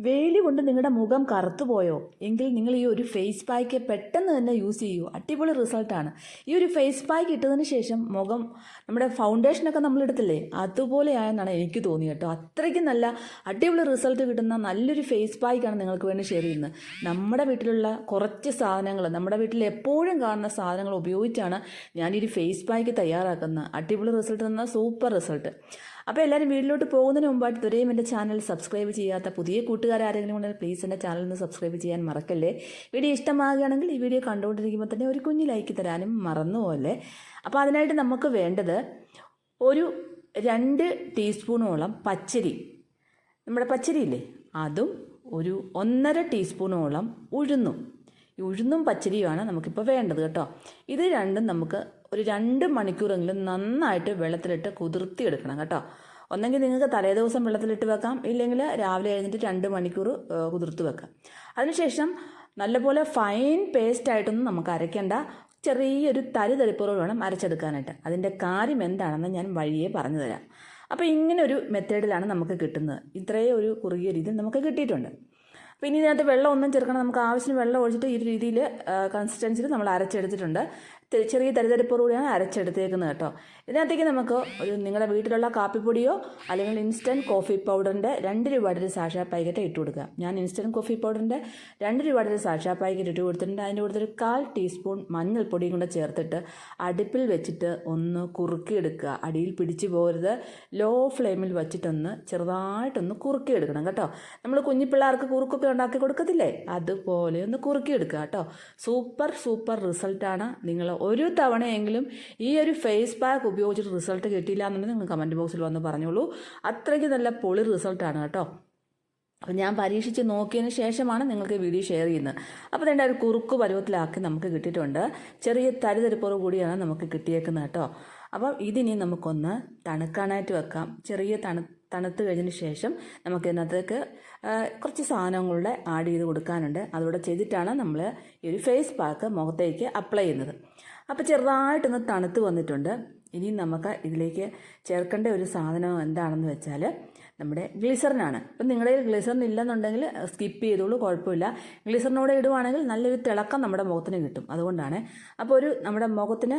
വെയിൽ കൊണ്ട് നിങ്ങളുടെ മുഖം കറുത്തുപോയോ? എങ്കിൽ നിങ്ങൾ ഈ ഒരു ഫേസ് പാക്ക് പെട്ടെന്ന് തന്നെ യൂസ് ചെയ്യൂ. അടിപൊളി റിസൾട്ടാണ് ഈ ഒരു ഫേസ് പാക്ക് ഇട്ടതിന് ശേഷം മുഖം നമ്മുടെ ഫൗണ്ടേഷനൊക്കെ നമ്മൾ എടുത്തില്ലേ? അതുപോലെയായെന്നാണ് എനിക്ക് തോന്നിയത് കേട്ടോ. അത്രയ്ക്ക് നല്ല അടിപൊളി റിസൾട്ട് കിട്ടുന്ന നല്ലൊരു ഫേസ് പാക്കാണ് നിങ്ങൾക്ക് വേണ്ടി ഷെയർ ചെയ്യുന്നത്. നമ്മുടെ വീട്ടിലുള്ള കുറച്ച് സാധനങ്ങൾ നമ്മുടെ വീട്ടിൽ എപ്പോഴും കാണുന്ന സാധനങ്ങൾ ഉപയോഗിച്ചാണ് ഞാനീ ഒരു ഫേസ് പാക്ക് തയ്യാറാക്കുന്നത്. അടിപൊളി റിസൾട്ട് തന്ന സൂപ്പർ റിസൾട്ട് അപ്പോൾ എല്ലാവരും വീട്ടിലോട്ട് പോകുന്നതിന് മുമ്പായിട്ട് ഇതുവരെയും എന്റെ ചാനൽ സബ്സ്ക്രൈബ് ചെയ്യാത്ത പുതിയ കൂട്ടുകാരാരെങ്കിലും ഉണ്ടെങ്കിൽ പ്ലീസ് എന്റെ ചാനൽ ഒന്ന് സബ്സ്ക്രൈബ് ചെയ്യാൻ മറക്കല്ലേ? വീഡിയോ ഇഷ്ടമാകുകയാണെങ്കിൽ ഈ വീഡിയോ കണ്ടുകൊണ്ടിരിക്കുമ്പോൾ തന്നെ ഒരു കുഞ്ഞു ലൈക്ക് തരാനും മറന്നു പോലെ അപ്പോൾ അതിനായിട്ട് നമുക്ക് വേണ്ടത് ഒരു രണ്ട് ടീസ്പൂണോളം പച്ചരി. നമ്മുടെ പച്ചരിയില്ലേ അതും ഒരു ഒന്നര ടീസ്പൂണോളം ഉഴുന്നും. ഉഴുന്നും പച്ചരിയുമാണ് നമുക്കിപ്പോൾ വേണ്ടത് കേട്ടോ. ഇത് രണ്ടും നമുക്ക് ഒരു രണ്ട് മണിക്കൂറെങ്കിലും നന്നായിട്ട് വെള്ളത്തിലിട്ട് കുതിർത്തി എടുക്കണം കേട്ടോ. ഒന്നെങ്കിൽ നിങ്ങൾക്ക് തലേ ദിവസം വെള്ളത്തിലിട്ട് വെക്കാം. ഇല്ലെങ്കിൽ രാവിലെ എഴുന്നിട്ട് രണ്ട് മണിക്കൂർ കുതിർത്ത് വെക്കാം. അതിനുശേഷം നല്ലപോലെ ഫൈൻ പേസ്റ്റ് ആയിട്ടൊന്നും നമുക്ക് അരയ്ക്കേണ്ട. ചെറിയൊരു തരി തരിപ്പുറവ് വേണം അരച്ചെടുക്കാനായിട്ട്. അതിന്റെ കാര്യം എന്താണെന്ന് ഞാൻ വഴിയെ പറഞ്ഞു തരാം. അപ്പോൾ ഇങ്ങനെ ഒരു മെത്തേഡിലാണ് നമുക്ക് കിട്ടുന്നത്. ഇത്രയും ഒരു കുറുകിയ രീതിയിൽ നമുക്ക് കിട്ടിയിട്ടുണ്ട്. അപ്പോൾ ഇനി ഇതിനകത്ത് വെള്ളം ഒന്നും ചേർക്കണം നമുക്ക് ആവശ്യത്തിന് വെള്ളം ഒഴിച്ചിട്ട് ഈ രീതിയിൽ കൺസിസ്റ്റൻസിയിൽ നമ്മൾ അരച്ചെടുത്തിട്ടുണ്ട്. ചെറിയ തരിതരിപ്പോടുകൂടിയാണ് അരച്ചെടുത്തേക്കുന്നത് കേട്ടോ. ഇതിനകത്തേക്ക് നമുക്ക് ഒരു നിങ്ങളുടെ വീട്ടിലുള്ള കാപ്പിപ്പൊടിയോ അല്ലെങ്കിൽ ഇൻസ്റ്റന്റ് കോഫി പൗഡറിന്റെ രണ്ട് രൂപയുടെ ഒരു സാക്ഷാ പാക്കറ്റ് ഇട്ട് കൊടുക്കുക. ഞാൻ ഇൻസ്റ്റന്റ് കോഫി പൗഡറിന്റെ രണ്ട് രൂപയുടെ ഒരു സാക്ഷാ പാക്കറ്റ് ഇട്ട് കൊടുത്തിട്ടുണ്ട്. അതിന്റെ കൂട്ടത്തിൽ കാൽ ടീസ്പൂൺ മഞ്ഞൾപ്പൊടിയും കൂടെ ചേർത്തിട്ട് അടുപ്പിൽ വെച്ചിട്ട് ഒന്ന് കുറുക്കിയെടുക്കുക. അടിയിൽ പിടിച്ചു പോകരുത്. ലോ ഫ്ലെയിമിൽ വെച്ചിട്ടൊന്ന് ചെറുതായിട്ടൊന്ന് കുറുക്കിയെടുക്കണം കേട്ടോ. നമ്മൾ കുഞ്ഞു പിള്ളേർക്ക് കുറുക്കൊക്കെ ഉണ്ടാക്കി കൊടുക്കത്തില്ലേ? അതുപോലെ ഒന്ന് കുറുക്കിയെടുക്കുക കേട്ടോ. സൂപ്പർ സൂപ്പർ റിസൾട്ടാണ് നിങ്ങൾ ഒരു തവണയെങ്കിലും ഈ ഒരു ഫേസ് പാക്ക് ഉപയോഗിച്ചിട്ട് റിസൾട്ട് കിട്ടിയില്ല എന്നുണ്ടെങ്കിൽ നിങ്ങൾ കമന്റ് ബോക്സിൽ വന്ന് പറഞ്ഞോളൂ. അത്രയ്ക്ക് നല്ല പൊളി റിസൾട്ടാണ് കേട്ടോ. അപ്പം ഞാൻ പരീക്ഷിച്ച് നോക്കിയതിന് ശേഷമാണ് നിങ്ങൾക്ക് വീഡിയോ ഷെയർ ചെയ്യുന്നത്. അപ്പോൾ അതിന്റെ ഒരു കുറുക്ക് പരുവത്തിലാക്കി നമുക്ക് കിട്ടിയിട്ടുണ്ട്. ചെറിയ തരിതരിപ്പുറവ് കൂടിയാണ് നമുക്ക് കിട്ടിയേക്കുന്നത് കേട്ടോ. അപ്പം ഇതിനി നമുക്കൊന്ന് തണുക്കാനായിട്ട് വെക്കാം. ചെറിയ തണു തണുത്ത് കഴിഞ്ഞതിന് ശേഷം നമുക്ക് ഇതിനകത്തേക്ക് കുറച്ച് സാധനങ്ങളുടെ ആഡ് ചെയ്ത് കൊടുക്കാനുണ്ട്. അതുകൂടെ ചെയ്തിട്ടാണ് നമ്മൾ ഈ ഒരു ഫേസ് പാക്ക് മുഖത്തേക്ക് അപ്ലൈ ചെയ്യുന്നത്. അപ്പോൾ ചെറുതായിട്ടൊന്ന് തണുത്ത് വന്നിട്ടുണ്ട്. ഇനി നമുക്ക് ഇതിലേക്ക് ചേർക്കേണ്ട ഒരു സാധനം എന്താണെന്ന് വെച്ചാൽ നമ്മുടെ ഗ്ലിസറിനാണ്. ഇപ്പം നിങ്ങളുടെ ഗ്ലിസറിൻ ഇല്ലെന്നുണ്ടെങ്കിൽ സ്കിപ്പ് ചെയ്തോളൂ കുഴപ്പമില്ല. ഗ്ലിസറിനോടെ ഇടുവാണെങ്കിൽ നല്ലൊരു തിളക്കം നമ്മുടെ മുഖത്തിന് കിട്ടും. അതുകൊണ്ടാണ്. അപ്പോൾ ഒരു നമ്മുടെ മുഖത്തിന്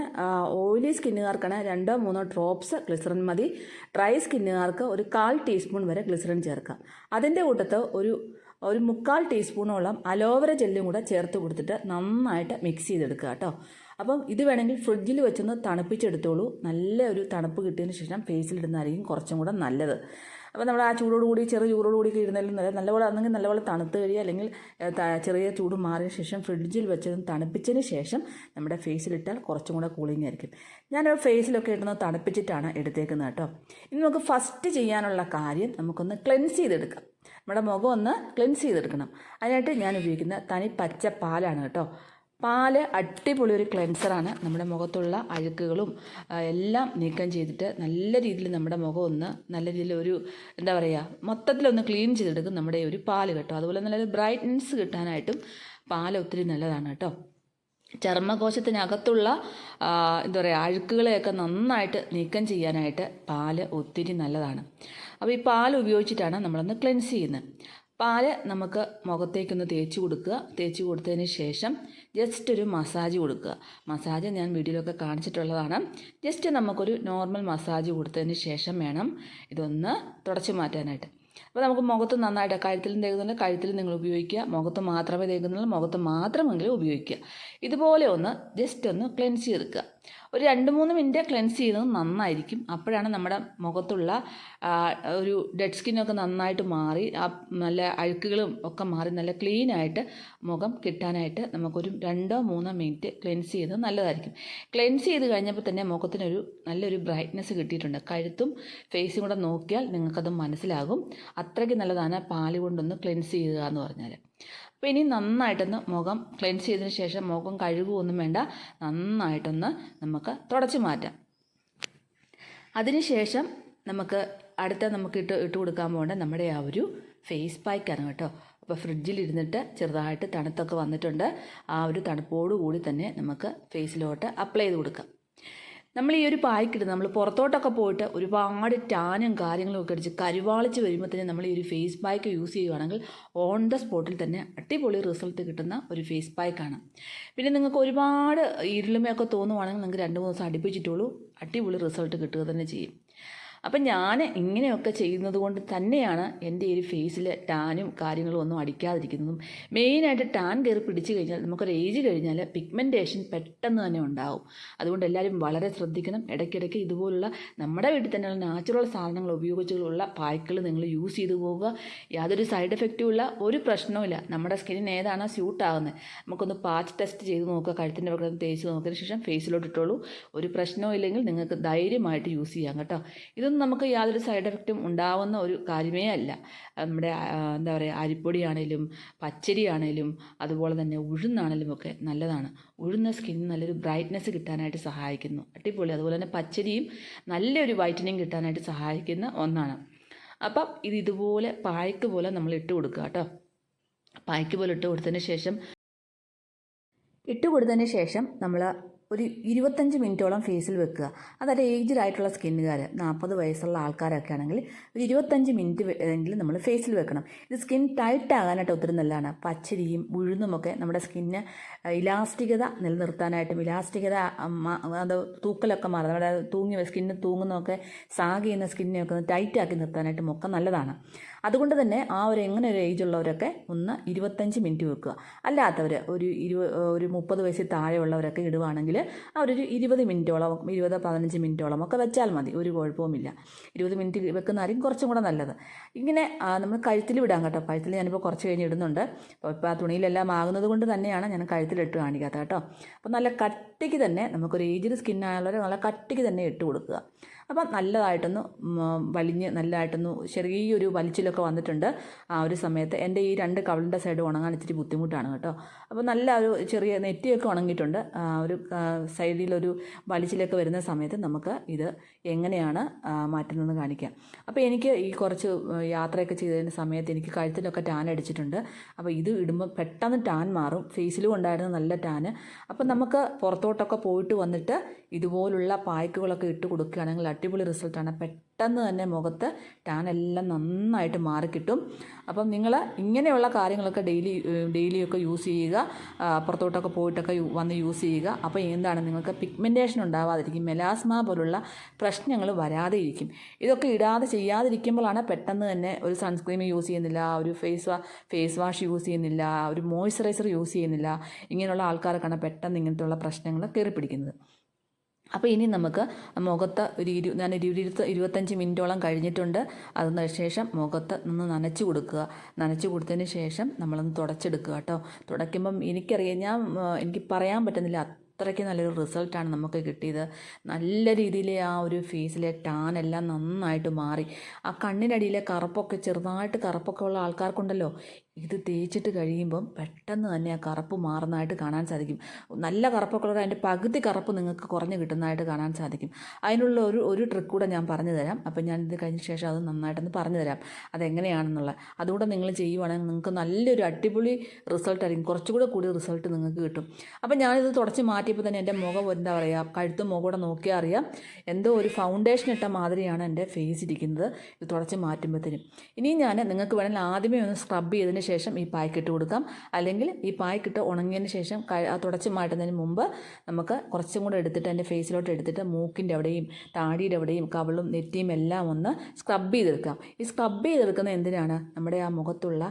ഓയിലി സ്കിന്നുകാർക്കാണ് രണ്ടോ മൂന്നോ ഡ്രോപ്സ് ഗ്ലിസറിൻ മതി. ഡ്രൈ സ്കിന്നുകാർക്ക് ഒരു കാൽ ടീസ്പൂൺ വരെ ഗ്ലിസറിൻ ചേർക്കാം അതിന്റെ കൂട്ടത്ത് ഒരു ഒരു മുക്കാൽ ടീസ്പൂണോളം അലോവര ജെല്ലും കൂടെ ചേർത്ത് കൊടുത്തിട്ട് നന്നായിട്ട് മിക്സ് ചെയ്തെടുക്കുക കേട്ടോ. അപ്പം ഇത് വേണമെങ്കിൽ ഫ്രിഡ്ജിൽ വെച്ചൊന്ന് തണുപ്പിച്ചെടുത്തോളൂ. നല്ല ഒരു തണുപ്പ് കിട്ടിയതിന് ശേഷം ഫേസിലിടുന്നതായിരിക്കും കുറച്ചും കൂടെ നല്ലത്. അപ്പോൾ നമ്മൾ ആ ചൂടോടുകൂടി ചെറിയ ചൂടോടുകൂടി ഇരുന്നാലും നല്ല നല്ലപോലെ അന്നെങ്കിൽ നല്ലപോലെ തണുത്ത് കഴിയുക. അല്ലെങ്കിൽ ചെറിയ ചൂട് മാറിയ ശേഷം ഫ്രിഡ്ജിൽ വെച്ചതും തണുപ്പിച്ചതിന് ശേഷം നമ്മുടെ ഫേസിലിട്ടാൽ കുറച്ചും കൂടെ കൂളിംഗ് ആയിരിക്കും. ഞാൻ ഫേസിലൊക്കെ ഇടുന്നത് തണുപ്പിച്ചിട്ടാണ് എടുത്തേക്കുന്നത് കേട്ടോ. ഇനി നമുക്ക് ഫസ്റ്റ് ചെയ്യാനുള്ള കാര്യം നമുക്കൊന്ന് ക്ലെൻസ് ചെയ്തെടുക്കാം. നമ്മുടെ മുഖം ഒന്ന് ക്ലെൻസ് ചെയ്തെടുക്കണം. അതിനായിട്ട് ഞാൻ ഉപയോഗിക്കുന്ന തനി പച്ച പാലാണ് കേട്ടോ. പാൽ അടിപൊളി ഒരു ക്ലെൻസറാണ് നമ്മുടെ മുഖത്തുള്ള അഴുക്കുകളും എല്ലാം നീക്കം ചെയ്തിട്ട് നല്ല രീതിയിൽ നമ്മുടെ മുഖം ഒന്ന് നല്ല രീതിയിൽ ഒരു എന്താ പറയുക മൊത്തത്തിലൊന്ന് ക്ലീൻ ചെയ്തെടുക്കും നമ്മുടെ ഒരു പാൽ കേട്ടോ. അതുപോലെ നല്ലൊരു ബ്രൈറ്റ്നസ് കിട്ടാനായിട്ടും പാൽ ഒത്തിരി നല്ലതാണ് കേട്ടോ. ചർമ്മകോശത്തിനകത്തുള്ള എന്താ പറയുക അഴുക്കുകളെയൊക്കെ നന്നായിട്ട് നീക്കം ചെയ്യാനായിട്ട് പാൽ ഒത്തിരി നല്ലതാണ്. അപ്പോൾ ഈ പാൽ ഉപയോഗിച്ചിട്ടാണ് നമ്മളൊന്ന് ക്ലെൻസ് ചെയ്യുന്നത്. പാൽ നമുക്ക് മുഖത്തേക്കൊന്ന് തേച്ച് കൊടുക്കുക. തേച്ച് കൊടുത്തതിന് ശേഷം ജസ്റ്റ് ഒരു മസാജ് കൊടുക്കുക. മസാജ് ഞാൻ വീഡിയോയിലൊക്കെ കാണിച്ചിട്ടുള്ളതാണ്. ജസ്റ്റ് നമുക്കൊരു നോർമൽ മസാജ് കൊടുത്തതിന് ശേഷം വേണം ഇതൊന്ന് തുടച്ചു മാറ്റാനായിട്ട്. അപ്പോൾ നമുക്ക് മുഖത്ത് നന്നായിട്ട് കഴുത്തിലും തേക്കുന്നുണ്ട്. കഴുത്തിൽ നിങ്ങൾ ഉപയോഗിക്കുക. മുഖത്ത് മാത്രമേ തേക്കുന്നുള്ളൂ. മുഖത്ത് മാത്രമെങ്കിലും ഉപയോഗിക്കുക. ഇതുപോലെ ഒന്ന് ജസ്റ്റ് ഒന്ന് ക്ലെൻസ് ചെയ്തെടുക്കുക. ഒരു രണ്ട് മൂന്ന് മിനിറ്റ് ക്ലെൻസ് ചെയ്യുന്നത് നന്നായിരിക്കും. അപ്പോഴാണ് നമ്മുടെ മുഖത്തുള്ള ഒരു ഡെഡ് സ്കിന്നൊക്കെ നന്നായിട്ട് മാറി ആ നല്ല അഴുക്കുകളും ഒക്കെ മാറി നല്ല ക്ലീൻ ആയിട്ട് മുഖം കിട്ടാനായിട്ട് നമുക്കൊരു രണ്ടോ മൂന്നോ മിനിറ്റ് ക്ലെൻസ് ചെയ്യുന്നത് നല്ലതായിരിക്കും. ക്ലെൻസ് ചെയ്ത് കഴിഞ്ഞപ്പോൾ തന്നെ മുഖത്തിനൊരു നല്ലൊരു ബ്രൈറ്റ്നസ് കിട്ടിയിട്ടുണ്ട്. കഴുത്തും ഫേസും കൂടെ നോക്കിയാൽ നിങ്ങൾക്കത് മനസ്സിലാകും. അത്രയ്ക്ക് നല്ലതാണ് പാൽ കൊണ്ടൊന്ന് ക്ലെൻസ് ചെയ്യുക എന്ന് പറഞ്ഞാൽ അപ്പോൾ ഇനി നന്നായിട്ടൊന്ന് മുഖം ക്ലെൻസ് ചെയ്തതിന് ശേഷം മുഖം കഴുകുകയൊന്നും വേണ്ട. നന്നായിട്ടൊന്ന് നമുക്ക് തുടച്ചു മാറ്റാം. അതിനുശേഷം നമുക്ക് അടുത്ത നമുക്ക് ഇട്ട് ഇട്ട് കൊടുക്കാൻ പോകേണ്ട നമ്മുടെ ആ ഒരു ഫേസ് പാക്കാണ് കേട്ടോ. അപ്പോൾ ഫ്രിഡ്ജിലിരുന്നിട്ട് ചെറുതായിട്ട് തണുത്തൊക്കെ വന്നിട്ടുണ്ട്. ആ ഒരു തണുപ്പോടു കൂടി തന്നെ നമുക്ക് ഫേസിലോട്ട് അപ്ലൈ ചെയ്ത് കൊടുക്കാം. നമ്മൾ ഈ ഒരു പായ്ക്കിട്ട് നമ്മൾ പുറത്തോട്ടൊക്കെ പോയിട്ട് ഒരുപാട് ടാനും കാര്യങ്ങളും ഒക്കെ അടിച്ച് കരുവാളിച്ച് വരുമ്പോൾ തന്നെ നമ്മൾ ഈ ഒരു ഫേസ് പായ്ക്ക് യൂസ് ചെയ്യുകയാണെങ്കിൽ ഓൺ ദ സ്പോട്ടിൽ തന്നെ അടിപൊളി റിസൾട്ട് കിട്ടുന്ന ഒരു ഫേസ് പായ്ക്കാണ് പിന്നെ നിങ്ങൾക്ക് ഒരുപാട് ഇരുളുമയൊക്കെ തോന്നുവാണെങ്കിൽ നിങ്ങൾക്ക് രണ്ട് മൂന്ന് ദിവസം അടുപ്പിച്ചിട്ടുള്ളൂ അടിപൊളി റിസൾട്ട് കിട്ടുക തന്നെ ചെയ്യും. അപ്പം ഞാൻ ഇങ്ങനെയൊക്കെ ചെയ്യുന്നത് കൊണ്ട് തന്നെയാണ് എന്റെ ഈ ഫേസിൽ ടാനും കാര്യങ്ങളും ഒന്നും അടിക്കാതിരിക്കുന്നതും. മെയിനായിട്ട് ടാൻ കയറി പിടിച്ചു കഴിഞ്ഞാൽ നമുക്കൊരു ഏജ് കഴിഞ്ഞാൽ പിഗ്മെന്റേഷൻ പെട്ടെന്ന് തന്നെ ഉണ്ടാവും. അതുകൊണ്ട് എല്ലാവരും വളരെ ശ്രദ്ധിക്കണം. ഇടയ്ക്കിടയ്ക്ക് ഇതുപോലുള്ള നമ്മുടെ വീട്ടിൽ തന്നെയുള്ള നാച്ചുറൽ സാധനങ്ങൾ ഉപയോഗിച്ചുള്ള പായ്ക്കൾ നിങ്ങൾ യൂസ് ചെയ്തു പോവുക. യാതൊരു സൈഡ് എഫക്റ്റും ഇല്ല. ഒരു പ്രശ്നവുമില്ല നമ്മുടെ സ്കിന്നിന് ഏതാണോ സ്യൂട്ടാകുന്നത് നമുക്കൊന്ന് പാച്ച് ടെസ്റ്റ് ചെയ്ത് നോക്കുക. കഴുത്തിന്റെ പകരം തേച്ച് നോക്കിയതിന് ശേഷം ഫേസിലോട്ട് ഇട്ടോളൂ. ഒരു പ്രശ്നവും ഇല്ലെങ്കിൽ നിങ്ങൾക്ക് ധൈര്യമായിട്ട് യൂസ് ചെയ്യാം കേട്ടോ. ഇതൊന്നും നമുക്ക് യാതൊരു സൈഡ് എഫക്റ്റും ഉണ്ടാവുന്ന ഒരു കാര്യമേ അല്ല. നമ്മുടെ എന്താ പറയുക അരിപ്പൊടിയാണേലും പച്ചരിയാണേലും അതുപോലെ തന്നെ ഉഴുന്നാണേലും ഒക്കെ നല്ലതാണ്. ഉഴുന്ന സ്കിന്നിന് നല്ലൊരു ബ്രൈറ്റ്നസ് കിട്ടാനായിട്ട് സഹായിക്കുന്നു. അടിപൊളി. അതുപോലെ തന്നെ പച്ചരിയും നല്ലൊരു വൈറ്റനിങ് കിട്ടാനായിട്ട് സഹായിക്കുന്ന ഒന്നാണ്. അപ്പം ഇത് ഇതുപോലെ പായ്ക്ക് പോലെ നമ്മൾ ഇട്ട് കൊടുക്കുക കേട്ടോ. പായ്ക്ക് പോലെ ഇട്ട് കൊടുത്തതിന് ശേഷം ഇട്ട് കൊടുത്തതിന് ശേഷം നമ്മൾ ഒരു ഇരുപത്തഞ്ച് മിനിറ്റോളം ഫേസിൽ വെക്കുക. അതായത് ഏജ്ഡ് ആയിട്ടുള്ള സ്കിന്നുകാർ നാൽപ്പത് വയസ്സുള്ള ആൾക്കാരൊക്കെ ആണെങ്കിൽ ഒരു ഇരുപത്തഞ്ച് മിനിറ്റ് എങ്കിലും നമ്മൾ ഫേസിൽ വെക്കണം. ഇത് സ്കിൻ ടൈറ്റ് ആകാനായിട്ട് ഒത്തിരി നല്ലതാണ്. പച്ചരിയും ഉഴുന്നുമൊക്കെ നമ്മുടെ സ്കിന്ന് ഇലാസ്റ്റികത നിലനിർത്താനായിട്ടും ഇലാസ്റ്റികത അത് തൂക്കലൊക്കെ മാറും നമ്മുടെ തൂങ്ങി സ്കിന്ന് തൂങ്ങുന്നതൊക്കെ സാഗ് ചെയ്യുന്ന സ്കിന്നിനെയൊക്കെ ഒന്ന് ടൈറ്റ് ആക്കി നിർത്താനായിട്ടും ഒക്കെ നല്ലതാണ്. അതുകൊണ്ട് തന്നെ ആ ഒരു എങ്ങനെ ഒരു ഏജ് ഉള്ളവരൊക്കെ ഒന്ന് ഇരുപത്തഞ്ച് മിനിറ്റ് വെക്കുക. അല്ലാത്തവർ ഒരു ഇരു ഒരു മുപ്പത് വയസ്സിൽ താഴെയുള്ളവരൊക്കെ ഇടുവാണെങ്കിൽ അവരൊരു ഇരുപത് മിനിറ്റോളം ഇരുപത് പതിനഞ്ച് മിനിറ്റോളം ഒക്കെ വെച്ചാൽ മതി. ഒരു കുഴപ്പവുമില്ല. ഇരുപത് മിനിറ്റ് വെക്കുന്നതായിരിക്കും കുറച്ചും കൂടെ നല്ലത്. ഇങ്ങനെ ആ, നമ്മൾ കഴുത്തിൽ വിടാം കേട്ടോ. കഴുത്തിൽ ഞാനിപ്പോൾ കുറച്ച് കഴിഞ്ഞ് ഇടുന്നുണ്ട്. അപ്പോൾ ഇപ്പോൾ ആ തുണിയിലെല്ലാം ആകുന്നത് കൊണ്ട് തന്നെയാണ് ഞാൻ കഴുത്തിലിട്ട് കാണിക്കാത്ത കേട്ടോ. അപ്പോൾ നല്ല കട്ടിക്ക് തന്നെ നമുക്കൊരു ഏജ്ഡ് സ്കിന്നായുള്ളവർ നല്ല കട്ടിക്ക് തന്നെ ഇട്ട് കൊടുക്കുക. അപ്പം നല്ലതായിട്ടൊന്ന് വലിഞ്ഞ് നല്ലതായിട്ടൊന്ന് ചെറിയൊരു വലിച്ചിലൊക്കെ വന്നിട്ടുണ്ട്. ആ ഒരു സമയത്ത് എന്റെ ഈ രണ്ട് കവളിന്റെ സൈഡ് ഉണങ്ങാൻ ഇച്ചിരി ബുദ്ധിമുട്ടാണ് കേട്ടോ. അപ്പോൾ നല്ല ഒരു ചെറിയ നെറ്റിയൊക്കെ ഉണങ്ങിയിട്ടുണ്ട്. ആ, ഒരു ആ, സൈഡിലൊരു വലിച്ചിലൊക്കെ വരുന്ന സമയത്ത് നമുക്ക് ഇത് എങ്ങനെയാണ് മാറ്റുന്നതെന്ന് കാണിക്കാം. അപ്പോൾ എനിക്ക് ഈ കുറച്ച് യാത്രയൊക്കെ ചെയ്തതിന് സമയത്ത് എനിക്ക് കഴുത്തിലൊക്കെ ടാൻ അടിച്ചിട്ടുണ്ട്. അപ്പോൾ ഇത് ഇടുമ്പോൾ പെട്ടെന്ന് ടാൻ മാറും. ഫേസിലും ഉണ്ടായിരുന്ന നല്ല ടാൻ അപ്പോൾ നമുക്ക് പുറത്തോട്ടൊക്കെ പോയിട്ട് വന്നിട്ട് ഇതുപോലുള്ള പായ്ക്കുകളൊക്കെ ഇട്ട് കൊടുക്കുകയാണെങ്കിൽ അടിപൊളി റിസൾട്ടാണ്. പെട്ടെന്ന് തന്നെ മുഖത്ത് ടാൻ എല്ലാം നന്നായിട്ട് മാറിക്കിട്ടും. അപ്പം നിങ്ങൾ ഇങ്ങനെയുള്ള കാര്യങ്ങളൊക്കെ ഡെയിലി ഡെയിലിയൊക്കെ യൂസ് ചെയ്യുക. അപ്പുറത്തോട്ടൊക്കെ പോയിട്ടൊക്കെ വന്ന് യൂസ് ചെയ്യുക. അപ്പോൾ എന്താണ് നിങ്ങൾക്ക് പിഗ്മെന്റേഷൻ ഉണ്ടാവാതിരിക്കും. മെലാസ്മ പോലുള്ള പ്രശ്നങ്ങൾ വരാതെ ഇരിക്കും ഇതൊക്കെ ഇടാതെ ചെയ്യാതിരിക്കുമ്പോഴാണ് പെട്ടെന്ന് തന്നെ ഒരു സൺസ്ക്രീം യൂസ് ചെയ്യുന്നില്ല ഒരു ഫേസ് വാ ഫേസ് വാഷ് യൂസ് ചെയ്യുന്നില്ല ഒരു മോയ്സ്ചറൈസർ യൂസ് ചെയ്യുന്നില്ല. ഇങ്ങനെയുള്ള ആൾക്കാർക്കാണ് പെട്ടെന്ന് ഇങ്ങനത്തെയുള്ള പ്രശ്നങ്ങൾ കയറി പിടിക്കുന്നത് അപ്പോൾ ഇനി നമുക്ക് മുഖത്ത് ഒരു ഇരു ഞാൻ ഒരു ഇരുപത്തി ഇരുപത്തഞ്ച് മിനിറ്റോളം കഴിഞ്ഞിട്ടുണ്ട്. അതിന് ശേഷം മുഖത്ത് ഒന്ന് നനച്ചു കൊടുക്കുക. നനച്ചു കൊടുത്തതിന് ശേഷം നമ്മളൊന്ന് തുടച്ചെടുക്കുക കേട്ടോ. തുടയ്ക്കുമ്പം എനിക്കറിയാം ഞാൻ എനിക്ക് പറയാൻ പറ്റുന്നില്ല. അത്രയ്ക്ക് നല്ലൊരു റിസൾട്ടാണ് നമുക്ക് കിട്ടിയത്. നല്ല രീതിയിൽ ആ ഒരു ഫേസിലെ ടാൻ എല്ലാം നന്നായിട്ട് മാറി. ആ കണ്ണിനടിയിലെ കറുപ്പൊക്കെ ചെറുതായിട്ട് കറുപ്പൊക്കെ ഉള്ള ആൾക്കാർക്കുണ്ടല്ലോ ഇത് തേച്ചിട്ട് കഴിയുമ്പം പെട്ടെന്ന് തന്നെ ആ കറുപ്പ് മാറുന്നതായിട്ട് കാണാൻ സാധിക്കും. നല്ല കറുപ്പൊക്കെ അതിന്റെ പകുതി കറുപ്പ് നിങ്ങൾക്ക് കുറഞ്ഞ് കിട്ടുന്നതായിട്ട് കാണാൻ സാധിക്കും. അതിനുള്ള ഒരു ഒരു ട്രിക്ക് കൂടെ ഞാൻ പറഞ്ഞു തരാം. അപ്പം ഞാൻ ഇത് കഴിഞ്ഞ ശേഷം അത് നന്നായിട്ടൊന്ന് പറഞ്ഞു തരാം. അതെങ്ങനെയാണെന്നുള്ള. അതുകൂടെ നിങ്ങൾ ചെയ്യുവാണെങ്കിൽ നിങ്ങൾക്ക് നല്ലൊരു അടിപൊളി റിസൾട്ട് ആയിരിക്കും. കുറച്ചുകൂടെ കൂടി റിസൾട്ട് നിങ്ങൾക്ക് കിട്ടും. അപ്പം ഞാനിത് തുടച്ച് മാറ്റിയപ്പോൾ തന്നെ എന്റെ മുഖം എന്താ പറയുക കഴുത്തും മുഖം കൂടെ നോക്കിയാൽ അറിയാം. എന്തോ ഒരു ഫൗണ്ടേഷൻ ഇട്ട മാതിരിയാണ് എന്റെ ഫേസ് ഇരിക്കുന്നത്. ഇത് തുടച്ച് മാറ്റുമ്പോഴത്തേനും ഇനിയും ഞാൻ നിങ്ങൾക്ക് വേണമെങ്കിൽ ആദ്യമേ ഒന്ന് സ്ക്രബ് ചെയ്തതിന് ശേഷം ഈ പായ്ക്ക് ഇട്ട് കൊടുക്കാം. അല്ലെങ്കിൽ ഈ പായ്ക്ക് ഇട്ട് ഉണങ്ങിയതിന് ശേഷം തുടച്ച് മാറ്റുന്നതിന് മുമ്പ് നമുക്ക് കുറച്ചും കൂടെ എടുത്തിട്ട് എന്റെ ഫേസിലോട്ട് എടുത്തിട്ട് മൂക്കിന്റെ അവിടെയും താടിയുടെ അവിടെയും കവളും നെറ്റിയും എല്ലാം ഒന്ന് സ്ക്രബ് ചെയ്തെടുക്കാം. ഈ സ്ക്രബ് ചെയ്തെടുക്കുന്നത് എന്തിനാണ്? നമ്മുടെ ആ മുഖത്തുള്ള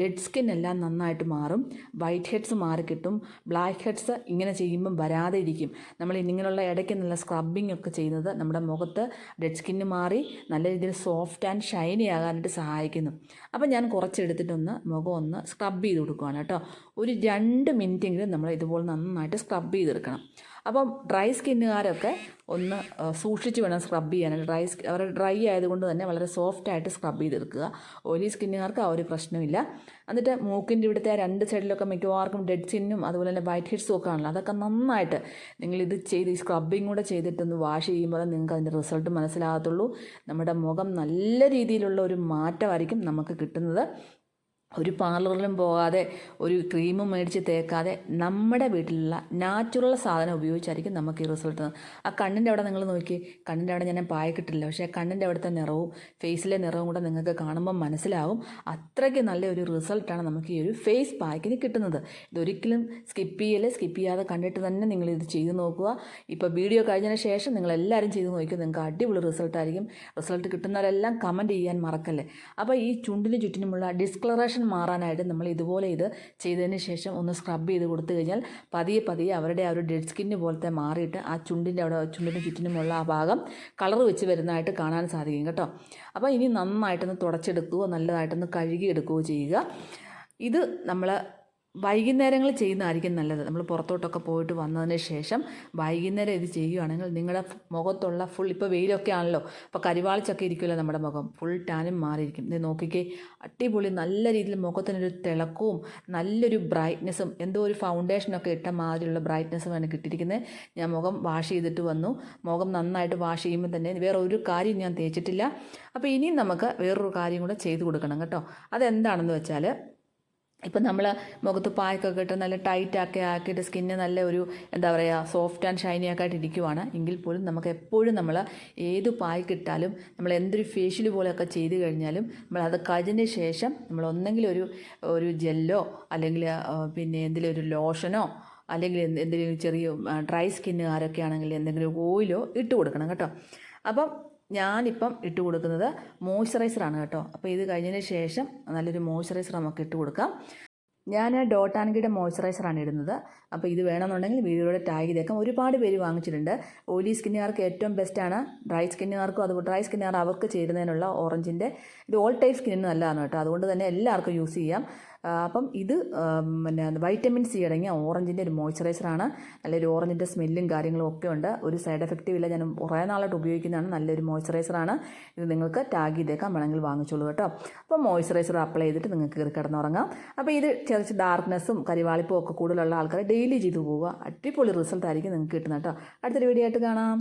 ഡെഡ് സ്കിൻ എല്ലാം നന്നായിട്ട് മാറും. വൈറ്റ് ഹെഡ്സ് മാറിക്കിട്ടും ബ്ലാക്ക് ഹെഡ്സ് ഇങ്ങനെ ചെയ്യുമ്പം വരാതെ ഇരിക്കും. നമ്മൾ ഇങ്ങനെയുള്ള ഇടയ്ക്ക് നല്ല സ്ക്രബിങ് ഒക്കെ ചെയ്യുന്നത് നമ്മുടെ മുഖത്ത് ഡെഡ് സ്കിന്ന് മാറി നല്ല രീതിയിൽ സോഫ്റ്റ് ആൻഡ് ഷൈനി ആകാനായിട്ട് സഹായിക്കുന്നു. അപ്പം ഞാൻ കുറച്ചെടുത്തിട്ടൊന്ന് മുഖം ഒന്ന് സ്ക്രബ് ചെയ്ത് കൊടുക്കുകയാണ് കേട്ടോ. ഒരു രണ്ട് മിനിറ്റെങ്കിലും നമ്മൾ ഇതുപോലെ നന്നായിട്ട് സ്ക്രബ് ചെയ്തെടുക്കണം. അപ്പം ഡ്രൈ സ്കിന്നുകാരൊക്കെ ഒന്ന് സൂക്ഷിച്ച് വേണം സ്ക്രബ് ചെയ്യാൻ. ഡ്രൈ അവർ ഡ്രൈ ആയതുകൊണ്ട് തന്നെ വളരെ സോഫ്റ്റ് ആയിട്ട് സ്ക്രബ് ചെയ്തെടുക്കുക. ഓയിലി സ്കിന്നുകാർക്ക് ആ ഒരു പ്രശ്നമില്ല. എന്നിട്ട് മൂക്കിന്റെ ഇവിടുത്തെ ആ രണ്ട് സൈഡിലൊക്കെ മിക്കവാർക്കും ഡെഡ് സ്കിന്നും അതുപോലെ തന്നെ വൈറ്റ് ഹെഡ്സും ഒക്കെ ആണല്ലോ. അതൊക്കെ നന്നായിട്ട് നിങ്ങളിത് ചെയ്ത് ഈ സ്ക്രബിങ് കൂടെ ചെയ്തിട്ടൊന്ന് വാഷ് ചെയ്യുമ്പോൾ നിങ്ങൾക്ക് അതിന്റെ റിസൾട്ട് മനസ്സിലാകത്തുള്ളൂ. നമ്മുടെ മുഖം നല്ല രീതിയിലുള്ള ഒരു മാറ്റമായിരിക്കും നമുക്ക് കിട്ടുന്നത്. ഒരു പാർലറിലും പോകാതെ ഒരു ക്രീമും മേടിച്ച് തേക്കാതെ നമ്മുടെ വീട്ടിലുള്ള നാച്ചുറൽ സാധനം ഉപയോഗിച്ചായിരിക്കും നമുക്ക് ഈ റിസൾട്ട് ആ കണ്ണിന്റെ അവിടെ നിങ്ങൾ നോക്കി കണ്ണിന്റെ അവിടെ ഞാൻ പായ കിട്ടില്ല പക്ഷേ കണ്ണിന്റെ അവിടുത്തെ നിറവും ഫേസിലെ നിറവും കൂടെ നിങ്ങൾക്ക് കാണുമ്പോൾ മനസ്സിലാവും അത്രയ്ക്ക് നല്ല ഒരു റിസൾട്ടാണ് നമുക്ക് ഈ ഒരു ഫേസ് പായ്ക്കിന് കിട്ടുന്നത്. ഇതൊരിക്കലും സ്കിപ്പ് ചെയ്യല്ലേ സ്കിപ്പ് ചെയ്യാതെ കണ്ടിട്ട് തന്നെ നിങ്ങൾ ഇത് ചെയ്ത് നോക്കുക. ഇപ്പോൾ വീഡിയോ കഴിഞ്ഞതിന് ശേഷം നിങ്ങൾ എല്ലാവരും ചെയ്ത് നോക്കിയാൽ നിങ്ങൾക്ക് അടിപൊളി റിസൾട്ടായിരിക്കും റിസൾട്ട് കിട്ടുന്നവരെല്ലാം കമന്റ് ചെയ്യാൻ മറക്കല്ലേ. അപ്പോൾ ഈ ചുണ്ടിന് ചുറ്റിനുമുള്ള ഡിസ്കളറേഷൻ മാറാനായിട്ട് നമ്മൾ ഇതുപോലെ ഇത് ചെയ്തതിന് ശേഷം ഒന്ന് സ്ക്രബ് ചെയ്ത് കൊടുത്തു കഴിഞ്ഞാൽ പതിയെ പതിയെ അവരുടെ ആ ഒരു ഡെഡ് സ്കിന്ന് പോലത്തെ മാറിയിട്ട് ആ ചുണ്ടിന്റെ അവിടെ ചുണ്ടിന് ചുറ്റിനുമുള്ള ആ ഭാഗം കളർ വെച്ച് വരുന്നതായിട്ട് കാണാൻ സാധിക്കും കേട്ടോ. അപ്പോൾ ഇനി നന്നായിട്ടൊന്ന് തുടച്ചെടുക്കുകയോ നല്ലതായിട്ടൊന്ന് കഴുകിയെടുക്കുകയോ ചെയ്യുക. ഇത് നമ്മൾ വൈകുന്നേരങ്ങളിൽ ചെയ്യുന്നതായിരിക്കും നല്ലത്. നമ്മൾ പുറത്തോട്ടൊക്കെ പോയിട്ട് വന്നതിന് ശേഷം വൈകുന്നേരം ഇത് ചെയ്യുകയാണെങ്കിൽ നിങ്ങളുടെ മുഖത്തുള്ള ഫുൾ ഇപ്പോൾ വെയിലൊക്കെ ആണല്ലോ അപ്പോൾ കരിവാളിച്ചൊക്കെ ഇരിക്കുമല്ലോ നമ്മുടെ മുഖം. ഫുൾ ടാനും മാറിയിരിക്കും. ഇത് നോക്കിക്കേ അടിപൊളി നല്ല രീതിയിൽ മുഖത്തിനൊരു തിളക്കവും നല്ലൊരു ബ്രൈറ്റ്നസ്സും എന്തോ ഒരു ഫൗണ്ടേഷനൊക്കെ ഇട്ട മാതിരിയുള്ള ബ്രൈറ്റ്നസ്സുമാണ് കിട്ടിയിരിക്കുന്നത്. ഞാൻ മുഖം വാഷ് ചെയ്തിട്ട് വന്നു. മുഖം നന്നായിട്ട് വാഷ് ചെയ്യുമ്പോൾ തന്നെ വേറെ ഒരു കാര്യം ഞാൻ തേച്ചിട്ടില്ല. അപ്പോൾ ഇനിയും നമുക്ക് വേറൊരു കാര്യം കൂടെ ചെയ്തു കൊടുക്കണം കേട്ടോ. അതെന്താണെന്ന് വെച്ചാൽ ഇപ്പം നമ്മൾ മുഖത്ത് പായ്ക്കൊക്കെ ഇട്ട് നല്ല ടൈറ്റൊക്കെ ആക്കിയിട്ട് സ്കിന്ന് നല്ല ഒരു എന്താ പറയുക സോഫ്റ്റ് ആൻഡ് ഷൈനി ആക്കായിട്ട് ഇരിക്കുവാണ്. എങ്കിൽ പോലും നമുക്ക് എപ്പോഴും നമ്മൾ ഏത് പായ്ക്കിട്ടാലും നമ്മൾ എന്തൊരു ഫേഷ്യൽ പോലെയൊക്കെ ചെയ്ത് കഴിഞ്ഞാലും നമ്മൾ അത് കഴിഞ്ഞ ശേഷം നമ്മൾ ഒന്നെങ്കിലും ഒരു ഒരു ജെല്ലോ അല്ലെങ്കിൽ പിന്നെ എന്തെങ്കിലും ഒരു ലോഷനോ അല്ലെങ്കിൽ എന്തെങ്കിലും ചെറിയ ഡ്രൈ സ്കിന്നുകാരൊക്കെ ആണെങ്കിൽ എന്തെങ്കിലും ഓയിലോ ഇട്ട് കൊടുക്കണം കേട്ടോ. അപ്പം ഞാനിപ്പം ഇട്ട് കൊടുക്കുന്നത് മോയ്സ്ചറൈസറാണ് കേട്ടോ. അപ്പോൾ ഇത് കഴിഞ്ഞതിന് ശേഷം നല്ലൊരു മോയ്സ്ചറൈസർ നമുക്ക് ഇട്ട് കൊടുക്കാം. ഞാൻ ഡോട്ട് ആൻഗിയുടെ മോയ്സ്ചറൈസറാണ് ഇടുന്നത്. അപ്പോൾ ഇത് വേണമെന്നുണ്ടെങ്കിൽ വീഡിയോയുടെ ടാഗ് ചെയ്തേക്കാം. ഒരുപാട് പേര് വാങ്ങിച്ചിട്ടുണ്ട്. ഓയിലി സ്കിന്നുകാർക്ക് ഏറ്റവും ബെസ്റ്റാണ് ഡ്രൈ സ്കിന്നുകാർക്കും അതുപോലെ ഡ്രൈ സ്കിന്നുകാർ അവർക്ക് ചേരുന്നതിനുള്ള ഓറഞ്ചിന്റെ ഇത് ഓൾ ടൈപ്പ് സ്കിന്നിന് നല്ലതാണ് കേട്ടോ. അതുകൊണ്ട് തന്നെ എല്ലാവർക്കും യൂസ് ചെയ്യാം. അപ്പം ഇത് പിന്നെ വൈറ്റമിൻ സി അടങ്ങിയ ഓറഞ്ചിന്റെ ഒരു മോയ്സ്ചറൈസറാണ് നല്ലൊരു ഓറഞ്ചിന്റെ സ്മെല്ലും കാര്യങ്ങളും ഒക്കെ ഉണ്ട്. ഒരു സൈഡ് എഫക്റ്റീവ് ഇല്ല. ഞാൻ കുറേ നാളായിട്ട് ഉപയോഗിക്കുന്നതാണ്. നല്ലൊരു മോയ്സ്ചറൈസറാണ് ഇത് നിങ്ങൾക്ക് ടാഗ് ചെയ്തേക്കാം. വേണമെങ്കിൽ വാങ്ങിച്ചോളൂ കേട്ടോ. അപ്പോൾ മോയ്സ്ചറൈസർ അപ്ലൈ ചെയ്തിട്ട് നിങ്ങൾക്ക് കയറി കിടന്നുറങ്ങാം അപ്പോൾ ഇത് ചെറിയ ഡാർക്ക്നെസ്സും കരിവാളിപ്പും ഒക്കെ കൂടുതലുള്ള ആൾക്കാർ ഡെയിലി ചെയ്തു പോവുക. അടിപൊളി റിസൾട്ട് ആയിരിക്കും നിങ്ങൾക്ക് കിട്ടുന്നത് കേട്ടോ. അടുത്തൊരു വീഡിയോ ആയിട്ട് കാണാം.